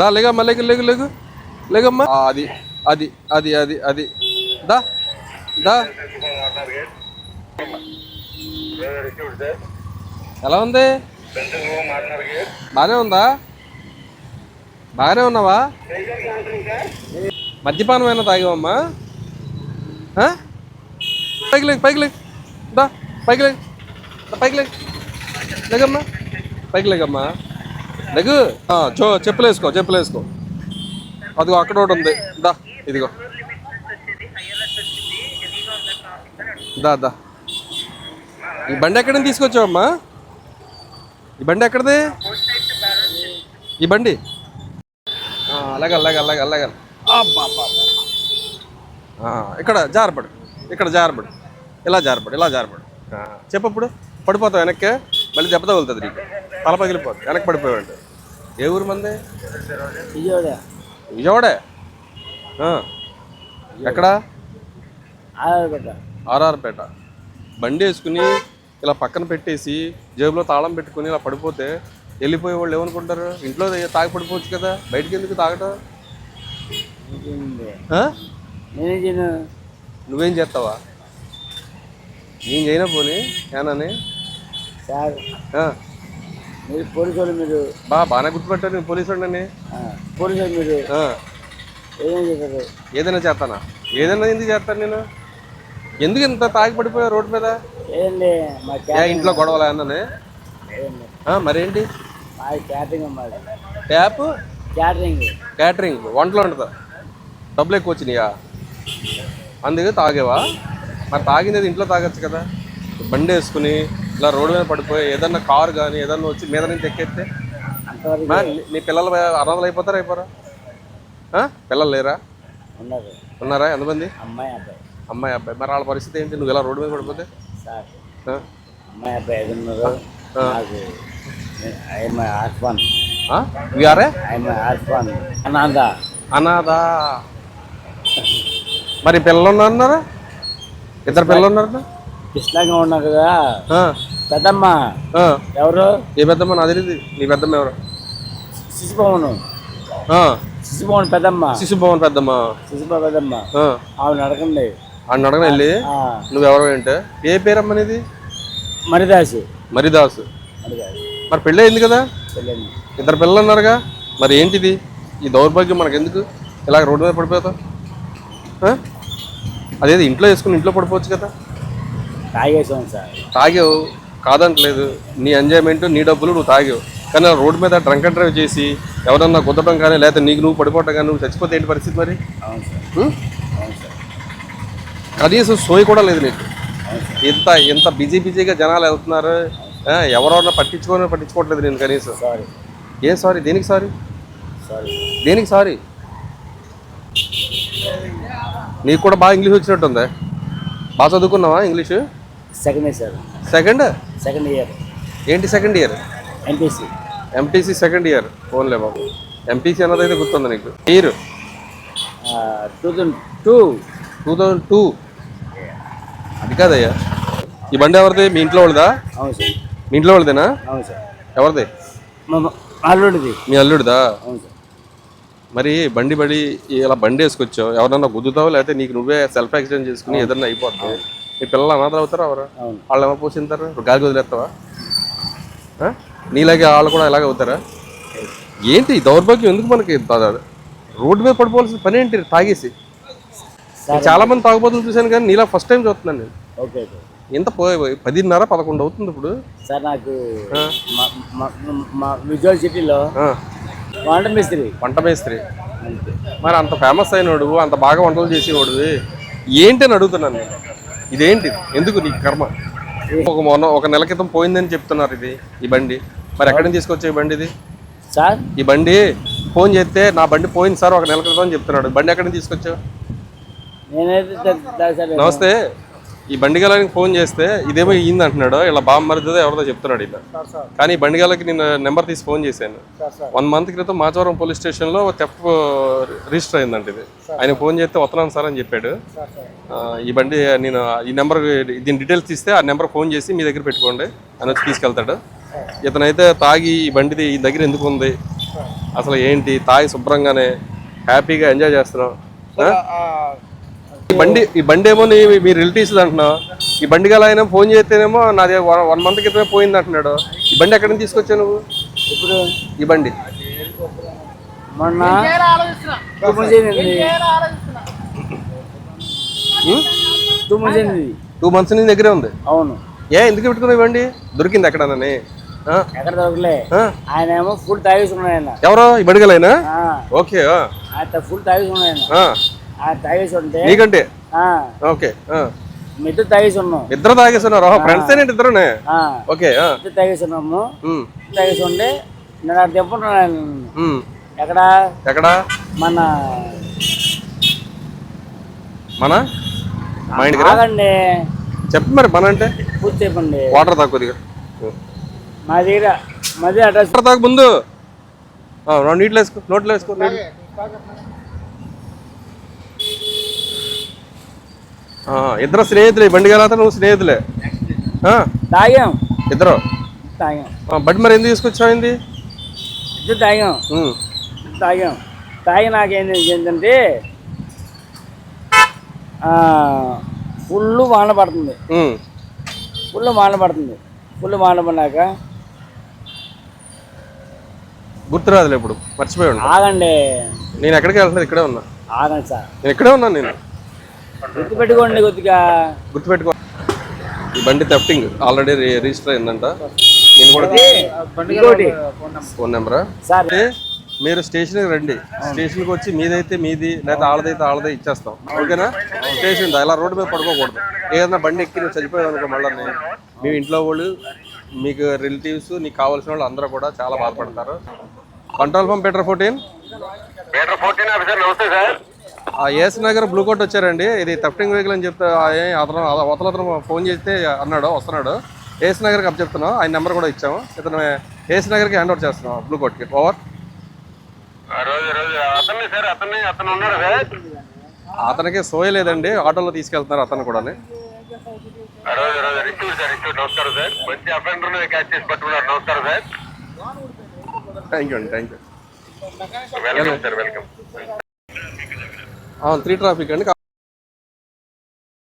దా లేగమ్మా లేగు లేగు లేగు. లేగమ్మా. అది. అది అది అది అది. దా దా. ఎలా ఉంది? బాగానే ఉందా? బాగానే ఉన్నావా? మద్యపానం అయినా తాగావమ్మా? పైకి లేకు పైకి లేకు దా పైకి లేకు పైకి లేకు లేగమ్మా. పైకి లేగమ్మా. ఆ, చో చెప్పులు వేసుకో చెప్పులు వేసుకో అదిగో అక్కడ ఒకటి ఉంది. దా ఇదిగో. దా దా. ఈ బండి ఎక్కడి నుంచి తీసుకొచ్చావమ్మా? ఈ బండి ఎక్కడిది? ఈ బండి? అలాగే అలాగే అలాగే అలాగే ఇక్కడ జారపడు ఇక్కడ జారపడు ఇలా జారపడు ఇలా జారపడు ఆ, చెప్పు ఇప్పుడు పడిపోతావు వెనక్కి మళ్ళీ దెబ్బ తగులుతుంది నీకు. తల పగిలిపోతుంది వెనక్కి పడిపోయాడు ఏ ఊరు మంది? విజయవాడ. విజయవాడే. ఎక్కడ? ఆడబెట్ట ఆర్ఆర్పేట. బండి వేసుకుని ఇలా పక్కన పెట్టేసి జేబులో తాళం పెట్టుకుని ఇలా పడిపోతే వెళ్ళిపోయే వాళ్ళు ఏమనుకుంటారు? ఇంట్లో తాగి పడిపోవచ్చు కదా బయటికి ఎందుకు తాగటం? నువ్వేం చేస్తావా? నేను చేయనా పోనీ ఏనని? సార్. మీరు పోలీసు వాళ్ళు మీరు బా బాగానే గుర్తుపెట్టారు నేను పోలీసు వాడిని ఆ, పోలీసు వాళ్ళు మీరు ఆ. ఏదైనా చేస్తానా? ఏదైనా ఎందుకు చేస్తాను నేను? ఎందుకు ఇంత తాగి పడిపోయా రోడ్డు మీద? మా ఏ ఇంట్లో గొడవలు అన్ననే మరేంటి? మా క్యాటరింగ్ మాది ట్యాప్? క్యాటరింగ్. క్యాటరింగ్. వంటలు వండుతా డబ్బులు ఎక్కువ వచ్చినాయా? అందుకే తాగేవా? మరి తాగింది ఇంట్లో తాగొచ్చు కదా. బండి వేసుకుని ఇలా రోడ్డు మీద పడిపోయి ఏదన్నా కారు కానీ ఏదన్నా వచ్చి మీద నుంచి ఎక్కేస్తే? నీ- పిల్లలు అనాథలు అయిపోతారా అయిపోరా? పిల్లలు లేరా? ఉన్నారు. ఎంతమంది? అమ్మాయి అబ్బాయి. అమ్మాయి అబ్బాయి. మరి వాళ్ళ పరిస్థితి ఏంటి? నువ్వు ఇలా రోడ్డు మీద పడిపోతే? అమ్మాయి అబ్బాయి ఐదు ఉన్నారు? వీఆర్ఏ అనాథ. అనాథ. మరి పిల్లలు ఉన్నారన్నారా ఇద్దరు పిల్లలు ఉన్నారా? కృష్ణంగా ఉన్నారు కదా. పెద్దమ్మ. ఎవరు? ఏ పెద్దమ్మ? నాకు తెలియదు నీ పెద్దమ్మ ఎవరు? శిశుభవనం. శిశుభవన్ పెద్దమ్మ. శిశుభవన్ పెద్దమ్మ. శిశుభవ పెద్దమ్మ. ఆవిడ నడకండి. ఆడిని అడగన వెళ్ళి. నువ్వెవరు ఏంటే ఏ పేరమ్మ నీది? మరిదాసు. మరిదాసు. మరి పెళ్ళి అయింది కదా? ఇద్దరు పిల్లలు ఉన్నారుగా? మరి ఏంటిది? ఈ దౌర్భాగ్యం మనకు ఎందుకు ఇలా రోడ్డు మీద పడిపోతావు? ఆ? అదేది ఇంట్లో వేసుకుని ఇంట్లో పడిపోవచ్చు కదా? తాగేసాం సార్. తాగావు. కాదంటలేదు. నీ ఎంజాయ్మెంట్ నీ డబ్బులు నువ్వు తాగావు. కానీ రోడ్డు మీద డ్రంక్ అండ్ డ్రైవ్ చేసి ఎవరన్నా గుద్దటం కానీ లేకపోతే నీకు నువ్వు పడిపోవటం కానీ నువ్వు చచ్చిపోతే ఏంటి పరిస్థితి మరి? కనీసం సోయి కూడా లేదు నీకు. ఇంత ఇంత బిజీ బిజీగా జనాలు వెళ్తున్నారు. ఆ, ఎవరెవరన్నా పట్టించుకొని పట్టించుకోవట్లేదు నేను కనీసం. సారీ. ఏం సారీ? దేనికి సారీ? సారీ. దేనికి సారీ? నీకు కూడా బాగా ఇంగ్లీష్ వచ్చినట్టుంది. బాగా చదువుకున్నావా English? Second sir. Second? Second year ఏంటి second year NTC MPC second year ఫోన్లే బాబు. ఎంపీసీ అన్నది అయితే గుర్తుంది నీకు? Year two thousand two two thousand two అది కాదయ్యా. ఈ బండి ఎవరిది? మీ ఇంట్లో వాళ్ళదా? అవును సార్. మీ ఇంట్లో వాళ్ళదేనా? అవును సార్. ఎవరిది? అల్లుడిది. మీ అల్లుడిదా? అవును సార్. మరి బండి బడి ఇలా బండి వేసుకొచ్చావు. ఎవరన్నా గుద్దుతావు? లేకపోతే నీకు నువ్వే సెల్ఫ్ యాక్సిడెంట్ చేసుకుని ఏదన్నా అయిపోతుంది మీ పిల్లలు అనాథలు అవుతారా ఎవరు? వాళ్ళు ఏమో పోసింటారు. గాలికి వదిలేస్తావా? నీలాగే వాళ్ళు కూడా ఇలాగే అవుతారా? ఏంటి దౌర్భాగ్యం? ఎందుకు మనకి రోడ్డు మీద పడిపోవాల్సిన పని ఏంటి? తాగేసి. చాలా మంది తాగుబోతులు చూశాను కానీ నీలా ఫస్ట్ టైం చూస్తున్నాను నేను. Okay okay. ఎంత పోయి పదిన్నర పదకొండు అవుతుంది ఇప్పుడు. సార్ నాకు విజువల్ సిటీలో వంట మిస్త్రి. వంట మేస్త్రి. మరి అంత ఫేమస్ అయినోడు అంత బాగా వంటలు చేసేవాడివి ఏంటి అని అడుగుతున్నాను నేను. ఇదేంటి? ఎందుకు నీకు కర్మ? ఒక మొన్న ఒక నెల క్రితం పోయిందని చెప్తున్నారు ఇది ఈ బండి. మరి ఎక్కడి నుంచి తీసుకొచ్చే ఈ బండి ఇది సార్? ఈ బండి ఫోన్ చేస్తే నా బండి పోయింది సార్ ఒక నెల క్రితం అని చెప్తున్నాడు. బండి ఎక్కడి నుంచి తీసుకొచ్చావు? నమస్తే. ఈ బండి గలకి ఫోన్ చేస్తే ఇదేమో ఇయ్యింది అంటున్నాడు ఇలా బామ్మ మరిదిదో ఎవరిదో చెప్తున్నాడు ఇలా కానీ ఈ బండి గలకి నేను నెంబర్ తీసి ఫోన్ చేశాను. వన్ మంత్ క్రితం మాచవరం పోలీస్ స్టేషన్లో థెఫ్ట్ రిజిస్టర్ అయిందంట ఇది. ఆయన ఫోన్ చేస్తే వస్తున్నాను సార్ అని చెప్పాడు. ఈ బండి నేను ఈ నెంబర్ దీని డీటెయిల్స్ ఇస్తే ఆ నెంబర్ ఫోన్ చేసి మీ దగ్గర పెట్టుకోండి అని వచ్చి తీసుకెళ్తాడు. ఇతనైతే తాగి ఈ బండిది ఈ దగ్గర ఎందుకు ఉంది? అసలు ఏంటి? తాగి శుభ్రంగానే హ్యాపీగా ఎంజాయ్ చేస్తున్నాం. బండి ఈ బండి ఏమో నీ మీ రిలేటివ్స్ అంటున్నావు ఈ బండి గల ఆయన ఫోన్ చేస్తేనేమో నాది వన్ మంత్ క్రితమే పోయింది అంటున్నాడు. ఈ బండి ఎక్కడి నుంచి తీసుకొచ్చావు నువ్వు? ఇప్పుడు ఈ బండి. మొన్న టూ మంత్స్ నీ దగ్గరే ఉంది? అవును. ఏ ఎందుకు పెట్టుకున్నావు ఈ బండి? దొరికింది ఎక్కడనని? ఎక్కడ దొరకలే? ఆయన ఏమో ఫుల్ తాగేసుకున్నాడు ఆయన. ఎవరో? ఈ ఓకే ఫుల్ తాగేసుకున్నాడు తాగేసి ఉంటే నీకంటే? ఆ, ఓకే ఆ. మిద్దె తాగేసి ఉన్నాం. ఇద్దరు తాగేస్తున్నారు ఫ్రెండ్స్ ఏంటి ఇద్దరునే? ఆ, ఓకే ఆ. మిద్దె తాగేసి ఉన్నాము. తాగేసి ఉంటే నేను అక్కడ తెప్పున్నాను. ఎక్కడ? ఎక్కడ? మన మన? మా ఇంటికి రా. ఆగండి. చెప్పు మరి మన అంటే? పూర్తి చెప్పండి వాటర్ తాగు మా దగ్గర మా దగ్గర అడ్రస్ వాటర్ తాగు ముందు. రెండు నీళ్ళు వేసుకో నోట్లో వేసుకో నీళ్ళు. ఆ, ఇద్దరు స్నేహితులే బండి గల నువ్వు స్నేహితులే. తాగాం. ఇద్దరు? తాగాం. బండి మరి ఎందుకు తీసుకొచ్చావు ఏంది ఇద్దరు తాగాం. తాగాం. తాగి నాకేంటి ఏంటంటే ఫుల్ వాన పడుతుంది. ఫుల్ వాన పడుతుంది. ఫుల్ వాన పడినాక గుర్తురాదులే ఇప్పుడు. మర్చిపోయి ఉన్నా ఆగండి. నేను ఎక్కడికి వెళ్తున్నా ఇక్కడే ఉన్నా. ఆగండి సార్. నేను ఇక్కడే ఉన్నాను నేను. గుర్తు పెట్టుకోండి కొద్దిగా. గుర్తుపెట్టుకో. ఈ బండి థెఫ్టింగ్ ఆల్రెడీ రిజిస్టర్ అయిందంట. నేను కూడా ఇంకోటి. ఫోన్ నెంబరా. సార్. మీరు స్టేషన్కి రండి. స్టేషన్కి వచ్చి మీదైతే మీది లేదా ఆళ్ళదైతే ఆళ్ళదే ఇచ్చేస్తాం. ఓకేనా? స్టేషన్ ఇలా రోడ్డు మీద పడుకోకూడదు. ఏదైనా బండి ఎక్కి నువ్వు చనిపోయావు అనుకో మళ్ళీ మీ ఇంట్లో వాళ్ళు మీకు రిలేటివ్స్ నీకు కావాల్సిన వాళ్ళు అందరూ కూడా చాలా బాధపడతారు. Control pump Peter fourteen meter fourteen officer నమస్తే sir AS Nagar blue coat వచ్చారండి. ఇది థెఫ్టింగ్ వెహికల్ అని చెప్తే అతను అవతల అతను ఫోన్ చేస్తే అన్నాడు వస్తున్నాడు. ఏఎస్ నగర్కి అప్ చెప్తున్నాం. ఆయన నెంబర్ కూడా ఇచ్చాము. ఇతను ఏఎస్ నగర్కి హ్యాండ్ ఓవర్ చేస్తున్నాం బ్లూ కోట్కి. ఓవర్. అతనికి సోయలేదండి ఆటోలో తీసుకెళ్తున్నారు అతను కూడా థ్యాంక్ యూ అండి. Thank you welcome sir welcome three traffic అండి.